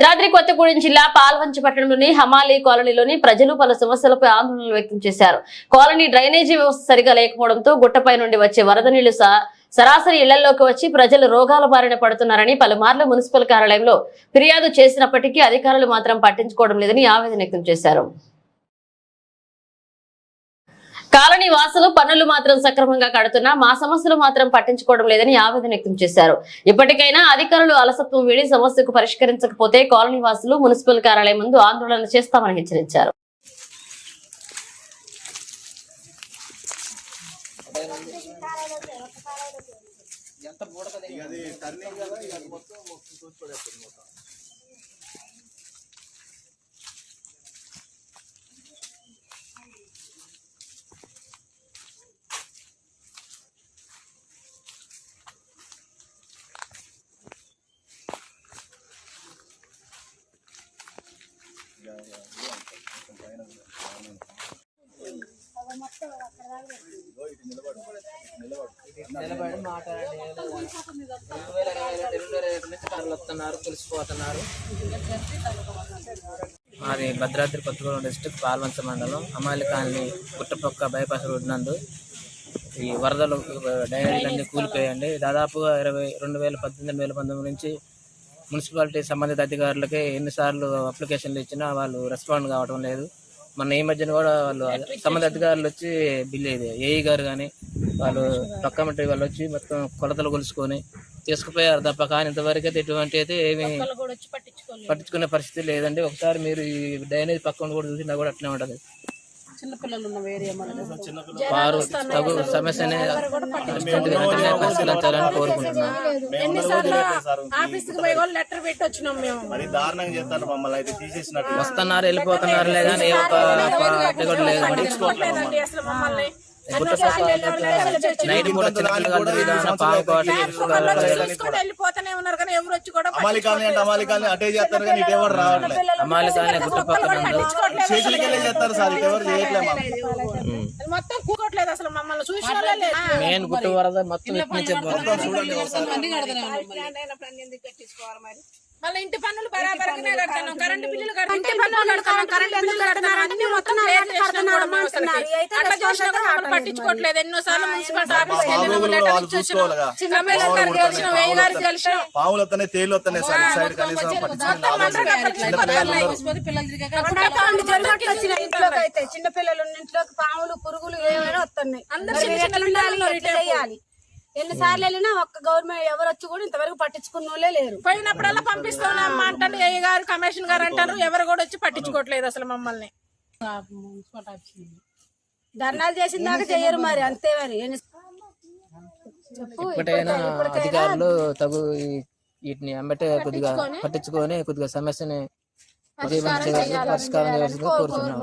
భద్రాద్రి కొత్తగూడెం జిల్లా పాల్వంచి పట్టణంలోని హమాలి కాలనీలోని ప్రజలు పలు సమస్యలపై ఆందోళన వ్యక్తం చేశారు. కాలనీ డ్రైనేజీ వ్యవస్థ సరిగా లేకపోవడంతో గుట్టపై నుండి వచ్చే వరద నీళ్ళు స- సరాసరి ఇళ్ళలోకి వచ్చి ప్రజలు రోగాల బారిన పడుతున్నారని పలుమార్లు మున్సిపల్ కార్యాలయంలో ఫిర్యాదు చేసినప్పటికీ అధికారులు మాత్రం పట్టించుకోవడం లేదని ఆవేదన వ్యక్తం చేశారు. కాలనీ వాసులు పన్నులు మాత్రం సక్రమంగా కడుతున్నా మా సమస్యలు మాత్రం పట్టించుకోవడం లేదని ఆవేదన వ్యక్తం చేశారు. ఇప్పటికైనా అధికారులు అలసత్వం వీడి సమస్యకు పరిష్కరించకపోతే కాలనీ వాసులు మున్సిపల్ కార్యాలయం ముందు ఆందోళన చేస్తామని హెచ్చరించారు. నిలబడి రెండు వేల రెండు వేల ఇరవై నుంచి కార్లు వస్తున్నారు తెలిసిపోతున్నారు మాది భద్రాద్రి కొత్తగూడెం డిస్టిక్ పాల్వంచ మండలం అమాలి కాలనీ గుట్టపక్క బైపాస్ రోడ్ నందు. ఈ వరదలు డైరీలన్నీ కూలిపోయండి దాదాపుగా ఇరవై రెండు వేల పద్దెనిమిది వేల పంతొమ్మిది నుంచి మున్సిపాలిటీ సంబంధిత అధికారులకి ఎన్నిసార్లు అప్లికేషన్లు ఇచ్చినా వాళ్ళు రెస్పాండ్ కావడం లేదు. మొన్న ఈ మధ్యన కూడా వాళ్ళు సంబంధిత అధికారులు వచ్చి బిల్ ఇది ఏఈ గారు కానీ వాళ్ళు డొక్యుమెంటరీ వాళ్ళు వచ్చి మొత్తం కొలతలు కొలుసుకొని తీసుకుపోయారు తప్ప కానీ ఇంతవరకు అయితే ఎటువంటి అయితే ఏమి పట్టించుకునే పరిస్థితి లేదండి. ఒకసారి మీరు ఈ డ్రైనేజ్ పక్కన కూడా చూసినా కూడా అట్లే ఉంటది. వారు తగు సమస్యని వెంటనే పరిశీలించాలని కోరుకుంటున్నాను ఎన్నిసార్లు ఆఫీస్కి పోయి కూడా లెటర్ పెట్టి వచ్చినాం మేము మరి దారుణంగా చేస్తారు మమ్మల్ని అయితే తీసేసినట్టు వస్తున్నారు వెళ్ళిపోతున్నారులే కానీ ఏ ఒక్క లేదండి అసలు మమ్మల్ని వెళ్ళిపోతూనే ఉన్నారు కానీ ఎవరు వచ్చి కూడా అమాలి కాలనీ అంటే అమాలి కాలనీ అటే చేస్తారు కానీ ఇటు ఎవరు రావట్లేదు గుట్ట పక్కన చేస్తారు సార్ ఇటు ఎవరు చేయట్లేదు మాకు అది మొత్తం కూకోట్లేదు అసలు మమ్మల్ని చూసిన వాళ్ళే లేదు. మెయిన్ గుట్ట వరద మొత్తం పోతుంది. మళ్ళీ ఇంటి పన్నులు బరాబర్గానే కడతాను కరెంట్ బిల్లులు కడతాను ఇంటి పన్నులు కడతాను కరెంట్ బిల్లులు కడతాను అన్ని మొత్తం క్లియర్ చేసినాం కూడా మేము అసలుకి. అట్లా చేసినా కూడా మమ్మల్ని పట్టించుకోవట్లేదు. ఎన్నోసార్లు మున్సిపల్ ఆఫీస్ బాబు కూడా వాళ్ళు చూసుకోవాలిగా. ఎమ్మెల్యే గారికి కలిసినాం వేయి గారికి కలిసినాం పాములు వస్తానే తేలు వస్తానే సార్ ఇటు సైడ్ కనీసం పట్టించుకుని ఇంట్లోకి అయితే చిన్న పిల్లలు ఇంట్లోకి పాములు పురుగులు ఏమైనా వస్తున్నాయి. మరి ఎట్లా ఉండాలి? ఎన్నిసార్లు వెళ్ళినా ఒక్క గవర్నమెంట్ ఎవరు వచ్చి కూడా ఇంతవరకు పట్టించుకున్న వాళ్ళే లేరు. పోయినప్పుడల్లా పంపిస్తానమ్మా అంటారు ఏ గారు కమిషన్ గారు అంటారు. ఎవరు కూడా వచ్చి పట్టించుకోవట్లేదు అసలు మమ్మల్ని. ధర్నాలు చేసిన దాకా చెయ్యరు మరి అంతే మరి. ఇప్పటికైనా అధికారులు తగు వీటిని వెంబటే కొద్దిగా పట్టించుకొని కొద్దిగా సమస్యని పరిష్కారం చేయాల్సిందిగా కోరుతున్నాం